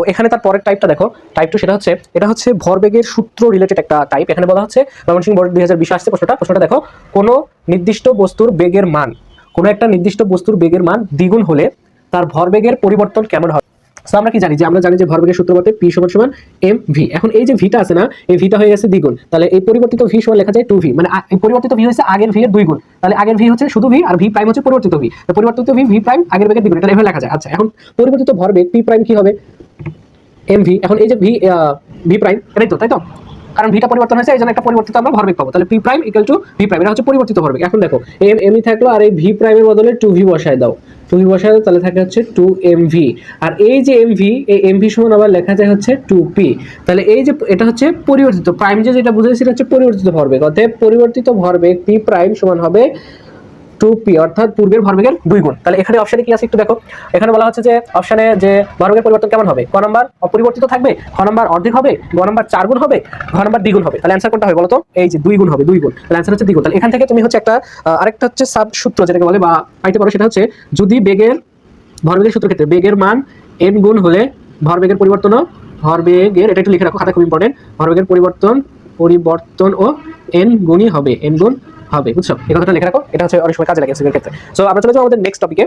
তো এখানে তার পরের টাইপটা দেখো টাইপ টু সেটা হচ্ছে, এটা হচ্ছে ভরবেগের সূত্র রিলেটেড একটা টাইপ এখানে বলা হচ্ছে ময়মনসিংহ বোর্ড দুই হাজার বিশ আসছে প্রশ্নটা প্রশ্নটা দেখো, কোনো নির্দিষ্ট বস্তুর বেগের মান, কোনো একটা নির্দিষ্ট বস্তুর বেগের মান দ্বিগুণ হলে তার ভরবেগের পরিবর্তন কেমন হবে? So, আমরা কি জানি যে, আমরা জানি যে ভরবেগের সূত্র মতে পি সমান সমান এম ভি এখন এই যে ভিটা আছে না, এই ভিটা হয়ে গেছে দ্বিগুণ, তাহলে এই পরিবর্তিত ভি সমান লেখা যায় টু ভি মানে এই পরিবর্তিত ভি হচ্ছে আগের ভি এর দুই গুণ, তাহলে আগের ভি হচ্ছে শুধু ভি আর ভি প্রাইম হচ্ছে পরিবর্তিত ভি পরিবর্তিত ভি ভি প্রাইম আগের বেগের দ্বিগুণ, এটা এভাবে লেখা যায়। আচ্ছা এখন পরিবর্তিত ভরবেগ পি প্রাইম কি হবে? এম ভি এখন এই যে ভি ভি প্রাইম এটাই তো, তাই তো? কারণ ভিটা পরিবর্তন হয়েছে, এই জন্য একটা পরিবর্তিত আমরা ভরবেগ পাবো। তাহলে P prime equal to V prime এটা হচ্ছে পরিবর্তিত ভরবেগ এখন দেখো এম এমই থাকল আর এই ভি প্রাইমের বদলে টু ভি বসায় দাও। টু ভি বসায় দাও, তাহলে থাকে হচ্ছে টু এম ভি আর এই যে এম ভি এই এম ভি সমান আবার লেখা যায় হচ্ছে টু পি তাহলে এই যে এটা হচ্ছে পরিবর্তিত প্রাইম যে যেটা বুঝেছি সেটা হচ্ছে পরিবর্তিত ভরবেগ অতএব পরিবর্তিত ভরবেগ পি প্রাইম সমান হবে টু পি অর্থাৎ পূর্বের ভরবেগের দুই গুণ। তাহলে এখানে অপশনে কি আছে একটু দেখো। এখানে বলা হচ্ছে যে অপশনে যে ভরবেগের পরিবর্তন কেমন হবে? ক নম্বর অপরিবর্তিত থাকবে, খ নাম্বার অর্ধেক হবে, গ নাম্বার চার গুণ হবে, ঘ নাম্বার দ্বিগুণ হবে। তাহলে অ্যান্সার কোনটা হবে বলো তো এই যে দুই গুণ হবে, দুই গুণ। তাহলে অ্যান্সার হচ্ছে দ্বিগুণ। তাহলে এখান থেকে তুমি হচ্ছে একটা আরেকটা হচ্ছে সাব সূত্র যেটাকে বলে, বা পাইতে পারো সেটা হচ্ছে যদি বেগের ভরবেগের সূত্র ক্ষেত্রে বেগের মান এন গুণ হলে ভরবেগের পরিবর্তনও ভরবেগের, এটা একটু লিখে রাখো, খাতা খুব ইম্পর্টেন্ট ভরবেগের পরিবর্তন পরিবর্তন ও এন গুণই হবে এন গুণ হবে, বুঝছ? এই কথাটা লেখা রাখো, এটা হচ্ছে অনেক সময় কাজে লাগে এর ক্ষেত্রে। সো আমরা চলে যাব আমাদের নেক্সট টপিকে